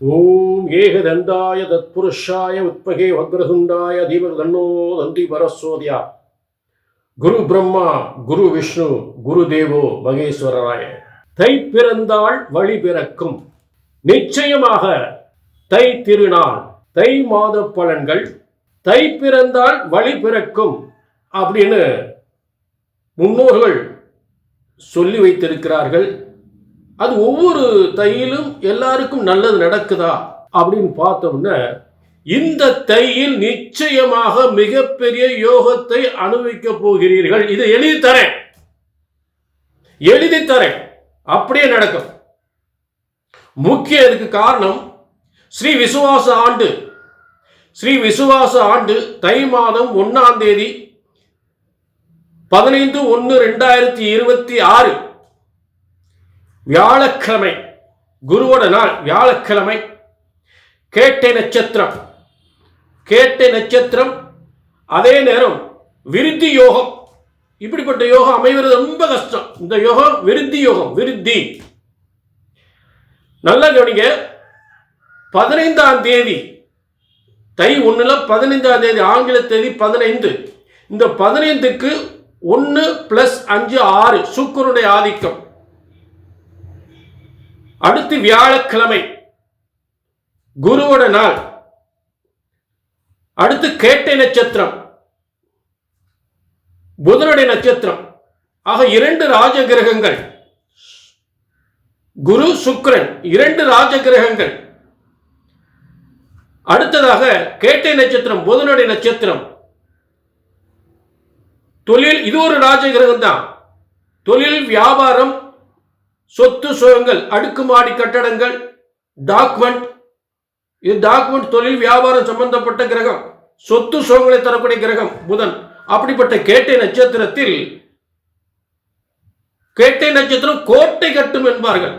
ஓம் ஏகதண்டாய தத்புருஷாய உத்பகே வக்ரதுண்டாய தீபக் தன்னோ தந்தி குரு பிரம்மா குரு விஷ்ணு குரு தேவோ மகேஸ்வரராய தை பிறந்தாள் வழி பிறக்கும். நிச்சயமாக தை திருநாள் தை மாத பலன்கள் தை பிறந்தால் வழி பிறக்கும் அப்படின்னு முன்னோர்கள் சொல்லி வைத்திருக்கிறார்கள். அது ஒவ்வொரு தையிலும் எல்லாருக்கும் நல்லது நடக்குதா அப்படின்னு பார்த்தோம்னா இந்த தையில் நிச்சயமாக மிகப்பெரிய யோகத்தை அனுபவிக்க போகிறீர்கள். இதை எழுதி தரேன். எழுதி தரேன். அப்படியே நடக்கும். முக்கிய இதுக்கு காரணம் ஸ்ரீ விசுவாச ஆண்டு. ஸ்ரீ விசுவாச ஆண்டு தை மாதம் ஒன்னாம் தேதி பதினைந்து ஒன்று ரெண்டாயிரத்தி இருபத்தி ஆறு. வியாழக்கிழமை குருவோட நாள் வியாழக்கிழமை கேட்டை நட்சத்திரம். கேட்டை நட்சத்திரம் அதே நேரம் விருத்தி யோகம். இப்படிப்பட்ட யோகம் அமைவது ரொம்ப கஷ்டம். இந்த யோகம் விருத்தி யோகம் விருத்தி. நல்லா கவனிங்க பதினைந்தாம் தேதி தை ஒன்றில் பதினைந்தாம் தேதி ஆங்கில தேதி பதினைந்து. இந்த பதினைந்துக்கு ஒன்று ப்ளஸ் அஞ்சு ஆறு சுக்கரனுடைய ஆதிக்கம். அடுத்து வியாழக்கிழமை குருவோட நாள். அடுத்து கேட்டை நட்சத்திரம் புதனுடைய நட்சத்திரம். ஆக இரண்டு ராஜ கிரகங்கள் குரு சுக்ரன் இரண்டு ராஜ கிரகங்கள் அடுத்ததாக கேட்டை நட்சத்திரம் புதனுடைய நட்சத்திரம். தொழில் இது ஒரு ராஜ கிரகம் தான் தொழில் வியாபாரம் சொத்து சுகங்கள் அடுக்குமாடி கட்டடங்கள் டாக்குமெண்ட் இது டாக்குமெண்ட் தொழில் வியாபாரம் சம்பந்தப்பட்ட கிரகம். சொத்து சுகங்களை தரக்கூடிய கிரகம் புதன். அப்படிப்பட்ட கேட்டை நட்சத்திரத்தில் கேட்டை நட்சத்திரம் கோட்டை கட்டும் என்பார்கள்.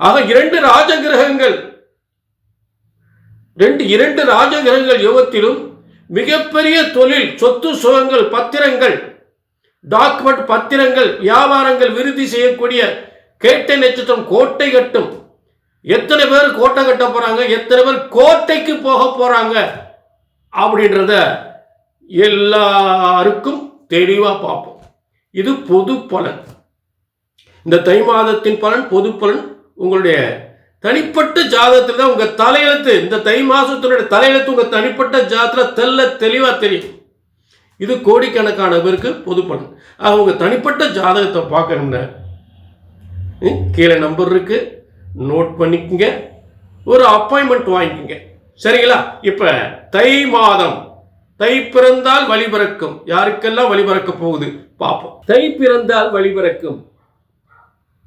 ஆக இரண்டு ராஜ கிரகங்கள் ரெண்டு இரண்டு ராஜ கிரகங்கள் யுகத்திலும் மிகப்பெரிய தொழில் சொத்து சுகங்கள் பத்திரங்கள் டாக்குமெண்ட் பத்திரங்கள் வியாபாரங்கள் விருத்தி செய்யக்கூடிய கேட்டை நட்சத்திரம் கோட்டை கட்டும். எத்தனை பேர் கோட்டை கட்ட போறாங்க? எத்தனை பேர் கோட்டைக்கு போக போறாங்க? அப்படின்றத எல்லாருக்கும் தெளிவாக பார்ப்போம். இது பொது பலன். இந்த தை மாதத்தின் பலன் பொது பலன் உங்களுடைய தனிப்பட்ட ஜாதகத்தில் தான் உங்கள் தலையெழுத்து இந்த தை மாதத்தினுடைய தலையெழுத்து உங்கள் தனிப்பட்ட ஜாதத்தில் தெல்ல தெளிவாக தெரியும். இது கோடிக்கணக்கான பேருக்கு பொது பலன். அவங்க தனிப்பட்ட ஜாதகத்தை பார்க்கணும்னா ம், கீழே நம்பர் இருக்கு. நோட் பண்ணிக்கங்க. ஒரு அப்பாயின்மெண்ட் வாங்கிக்கங்க. சரிங்களா? இப்போ தை மாதம். தை பிறந்தால் வழிபிறக்கும் யாருக்கெல்லாம் வழிபிறக்க போகுது? பார்ப்போம். தை பிறந்தால் வழிபிறக்கும்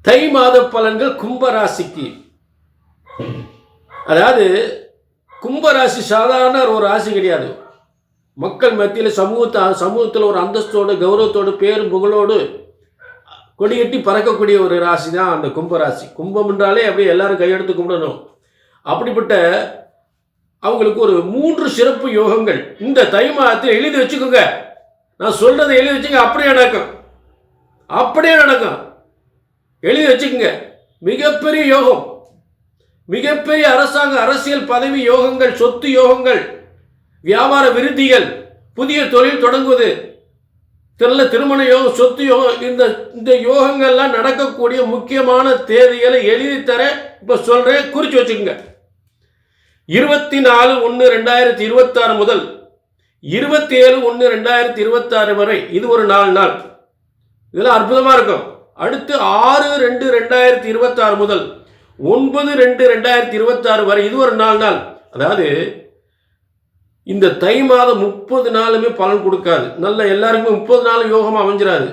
தை மாத பலன்கள் கும்பராசிக்கு. அதாவது கும்பராசி சாதாரண ஒரு ராசி கிடையாது. மக்கள் மத்தியில் சமூகத்தை சமூகத்தில் ஒரு அந்தஸ்தோடு கௌரவத்தோடு பேரும் புகழோடு கொடிகட்டி பறக்கக்கூடிய ஒரு ராசி தான் அந்த கும்பராசி. கும்பம் என்றாலே அப்படியே எல்லாரும் கையெடுத்து கும்பிடணும். அப்படிப்பட்ட அவங்களுக்கு ஒரு மூன்று சிறப்பு யோகங்கள். இந்த தை மாதத்தில் எழுதி வச்சுக்கோங்க. நான் சொல்றதை எழுதி வச்சுங்க அப்படியே நடக்கும். அப்படியே நடக்கும். எழுதி வச்சுக்கோங்க. மிகப்பெரிய யோகம். மிகப்பெரிய அரசாங்க அரசியல் பதவி யோகங்கள் சொத்து யோகங்கள். வியாபார விருத்திகள் புதிய தொழில் தொடங்குவது தெல்ல திருமண யோகம் சொத்து யோகம் இந்த இந்த யோகங்கள்லாம் நடக்கக்கூடிய முக்கியமான தேதிகளை எழுதி தர இப்போ சொல்கிறேன் குறித்து வச்சுக்கோங்க. இருபத்தி நாலு ஒன்று ரெண்டாயிரத்தி இருபத்தாறு முதல் இருபத்தி ஏழு ஒன்று ரெண்டாயிரத்தி இருபத்தாறு வரை இது ஒரு நாலு நாள். இதெல்லாம் அற்புதமாக இருக்கும். அடுத்து ஆறு ரெண்டு ரெண்டாயிரத்தி இருபத்தாறு முதல் ஒன்பது ரெண்டு ரெண்டாயிரத்தி இருபத்தாறு வரை இது ஒரு நாலு நாள். அதாவது இந்த தை மாதம் முப்பது நாளுமே பலன் கொடுக்காது. நல்ல எல்லாருக்குமே முப்பது நாள் யோகமாக அமைஞ்சிடாது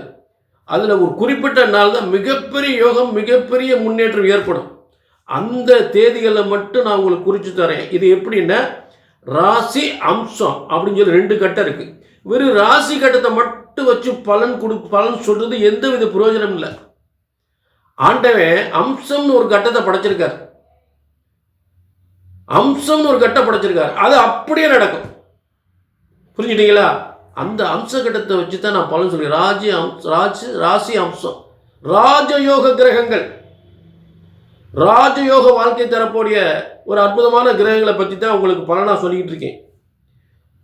அதில் ஒரு குறிப்பிட்ட நாள் தான் மிகப்பெரிய யோகம் மிகப்பெரிய முன்னேற்றம் ஏற்படும். அந்த தேதிகளை மட்டும் நான் உங்களுக்கு குறித்து தரேன். இது எப்படின்னா ராசி அம்சம் அப்படின்னு சொல்லி ரெண்டு கட்டம் இருக்குது வெறும் ராசி கட்டத்தை மட்டும் வச்சு பலன் கொடு பலன் சொல்கிறது எந்த வித பிரயோஜனம் இல்லை. ஆண்டவன் அம்சம்னு ஒரு கட்டத்தை படைச்சிருக்கார். அம்சம்னு ஒரு கட்டம் படைச்சிருக்காரு. அது அப்படியே நடக்கும். புரிஞ்சுட்டீங்களா? அந்த அம்ச கட்டத்தை வச்சு தான் நான் பலன் சொல்லி ராஜ்ய அம்ச ராஜி ராசி அம்சம். ராஜயோக கிரகங்கள். ராஜயோக வாழ்க்கை தரக்கூடிய ஒரு அற்புதமான கிரகங்களை பற்றி தான் உங்களுக்கு பலனாக சொல்லிக்கிட்டு இருக்கேன்.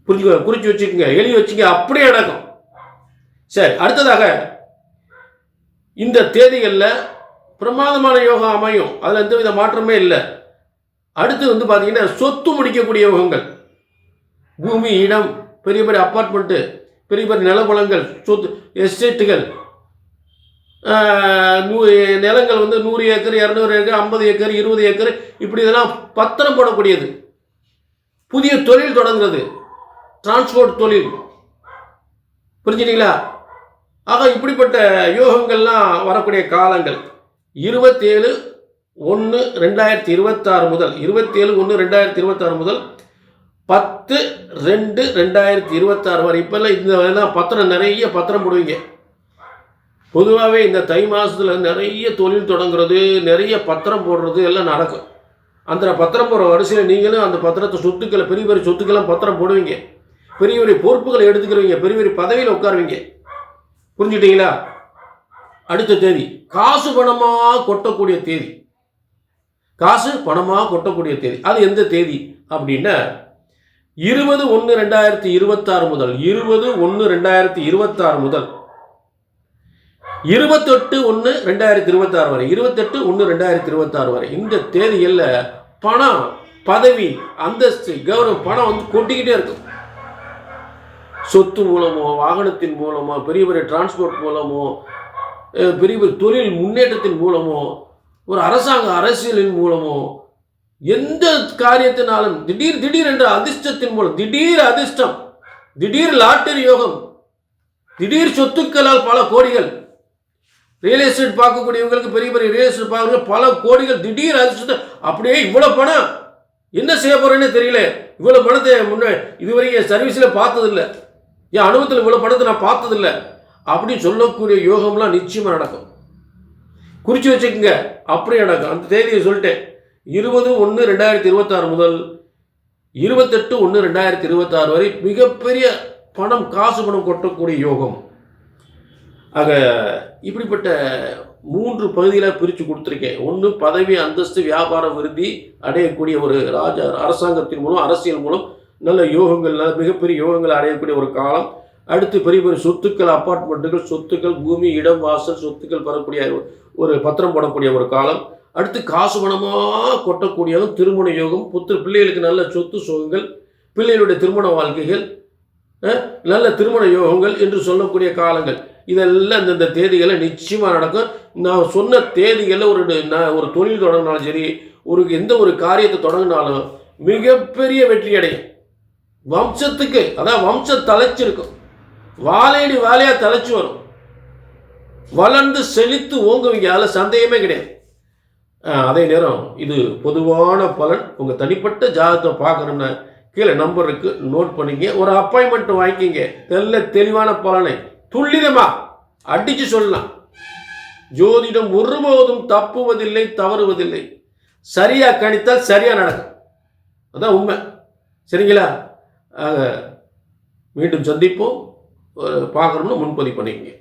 புரிஞ்சுக்க குறித்து வச்சுக்கோங்க. எழுதி வச்சுங்க அப்படியே நடக்கும். சரி அடுத்ததாக இந்த தேதிகளில் பிரமாதமான யோகம் அமையும். அதில் எந்த வித மாற்றமே இல்லை. அடுத்து வந்து பார்த்தீங்கன்னா சொத்து முடிக்கக்கூடிய யோகங்கள். பூமி இடம் பெரிய பெரிய அப்பார்ட்மெண்ட்டு பெரிய பெரிய நிலபலங்கள் சொத்து எஸ்டேட்டுகள் நூ நிலங்கள் வந்து நூறு ஏக்கர் இரநூறு ஏக்கர் ஐம்பது ஏக்கர் இருபது ஏக்கர் இப்படி இதெல்லாம் பத்திரம் போடக்கூடியது. புதிய தொழில் தொடங்குறது. டிரான்ஸ்போர்ட் தொழில். புரிஞ்சுட்டீங்களா? ஆக இப்படிப்பட்ட யோகங்கள்லாம் வரக்கூடிய காலங்கள். இருபத்தேழு ஒன்று ரெண்டாயிரத்தி இருபத்தாறு முதல் இருபத்தேழு ஒன்று ரெண்டாயிரத்தி இருபத்தாறு முதல் பத்து ரெண்டு ரெண்டாயிரத்தி இருபத்தாறு வரை. இப்போல்லாம் இந்த இதெல்லாம் பத்திரம் நிறைய பத்திரம் போடுவீங்க. பொதுவாகவே இந்த தை மாதத்தில் நிறைய தொழில் தொடங்குறது நிறைய பத்திரம் போடுறது எல்லாம் நடக்கும். அந்த பத்திரம் போடுற வரிசையில் நீங்களும் அந்த பத்திரத்தை சொத்துக்களை பெரிய பெரிய சொத்துக்கெல்லாம் பத்திரம் போடுவீங்க. பெரிய பெரிய பொறுப்புகளை எடுத்துக்கிறவங்க. பெரிய பெரிய பதவியில் உட்காருவீங்க. புரிஞ்சுட்டீங்களா அடுத்த தேதி காசு பணமாக கொட்டக்கூடிய தேதி. காசு பணமாக கொட்டக்கூடிய தேதி. அது எந்த தேதி? அப்படின்னா இருபது ஒன்று ரெண்டாயிரத்தி இருபத்தாறு முதல் இருபது ஒன்று ரெண்டாயிரத்தி இருபத்தாறு முதல் இருபத்தெட்டு ஒன்று ரெண்டாயிரத்தி இருபத்தாறு வரை இருபத்தெட்டு ஒன்று ரெண்டாயிரத்தி இருபத்தாறு வரை இந்த தேதியில் பணம் பதவி அந்தஸ்து கௌரவம் பணம் வந்து கொட்டிக்கிட்டே இருக்கும். சொத்து மூலமோ வாகனத்தின் மூலமோ பெரிய பெரிய டிரான்ஸ்போர்ட் மூலமோ பெரிய பெரிய தொழில் முன்னேற்றத்தின் மூலமோ ஒரு அரசாங்க அரசியலின் மூலமோ எந்த காரியத்தினாலும் திடீர் திடீர் என்ற அதிர்ஷ்டத்தின் மூலம் திடீர் அதிர்ஷ்டம் திடீர் லாட்டரி யோகம் திடீர் சொத்துக்களால் பல கோடிகள் ரியல் எஸ்டேட் பார்க்கக்கூடியவங்களுக்கு பெரிய பெரிய ரியல் எஸ்டேட் பார்க்குற பல கோடிகள் திடீர் அதிர்ஷ்டத்தை அப்படியே இவ்வளோ பணம் என்ன செய்ய போறேன்னு தெரியல. இவ்வளோ பணத்தை முன்னே இதுவரைக்கும் என் சர்வீஸில் பார்த்ததில்ல. என் அனுபவத்தில் இவ்வளோ பணத்தை நான் பார்த்ததில்ல. அப்படின்னு சொல்லக்கூடிய யோகம்லாம் நிச்சயமாக நடக்கும். குறித்து வச்சுக்கோங்க. அப்படியே எனக்கு அந்த தேதியை சொல்லிட்டேன். இருபது ஒன்று ரெண்டாயிரத்தி இருபத்தாறு முதல் இருபத்தெட்டு ஒன்று ரெண்டாயிரத்தி இருபத்தாறு வரை மிகப்பெரிய பணம் காசு பணம் கொட்டக்கூடிய யோகம். ஆக இப்படிப்பட்ட மூன்று பகுதியில் பிரித்து கொடுத்துருக்கேன். ஒன்று பதவி அந்தஸ்து வியாபார விருதி அடையக்கூடிய ஒரு ராஜ அரசாங்கத்தின் மூலம் அரசியல் மூலம் நல்ல யோகங்கள் நல்ல மிகப்பெரிய யோகங்கள் அடையக்கூடிய ஒரு காலம். அடுத்து பெரிய பெரிய சொத்துக்கள் அப்பார்ட்மெண்ட்டுகள் சொத்துக்கள் பூமி இடம் வாசல் சொத்துக்கள் பெறக்கூடிய ஒரு பத்திரம் போடக்கூடிய ஒரு காலம். அடுத்து காசு பணமாக கொட்டக்கூடியதும் திருமண யோகம். புத்திர பிள்ளைகளுக்கு நல்ல சொத்து சுகங்கள் பிள்ளைகளுடைய திருமண வாழ்க்கைகள் நல்ல திருமண யோகங்கள் என்று சொல்லக்கூடிய காலங்கள். இதெல்லாம் இந்தந்த தேதிகளை நிச்சயமாக நடக்கும். நான் சொன்ன தேதிகளில் ஒரு நான் ஒரு தொழில் தொடங்கினாலும் சரி ஒரு எந்த ஒரு காரியத்தை தொடங்கினாலும் மிகப்பெரிய வெற்றி அடையும். வம்சத்துக்கு அதான் வம்ச தலைச்சிருக்கும். வாழையடி வாழையா தலைச்சு வரும். வளர்ந்து செழித்து ஓங்குவீங்க அதில் சந்தேகமே கிடையாது. அதே நேரம் இது பொதுவான பலன். உங்கள் தனிப்பட்ட ஜாதகத்தை பார்க்கணும்னா கீழே நம்பர் இருக்கு. நோட் பண்ணிங்க. ஒரு அப்பாயின்மெண்ட் வாங்கிக்கிங்க. தெல்ல தெளிவான பலனை. துல்லிதமா அடிச்சு சொல்லலாம். ஜோதிடம் ஒருபோதும் தப்புவதில்லை தவறுவதில்லை. சரியா கணித்தால் சரியா நடக்கும். அதான் உண்மை. சரிங்களா? மீண்டும் சந்திப்போம். பார்க்கணும்னு முன்பதிவு பண்ணிக்கங்க.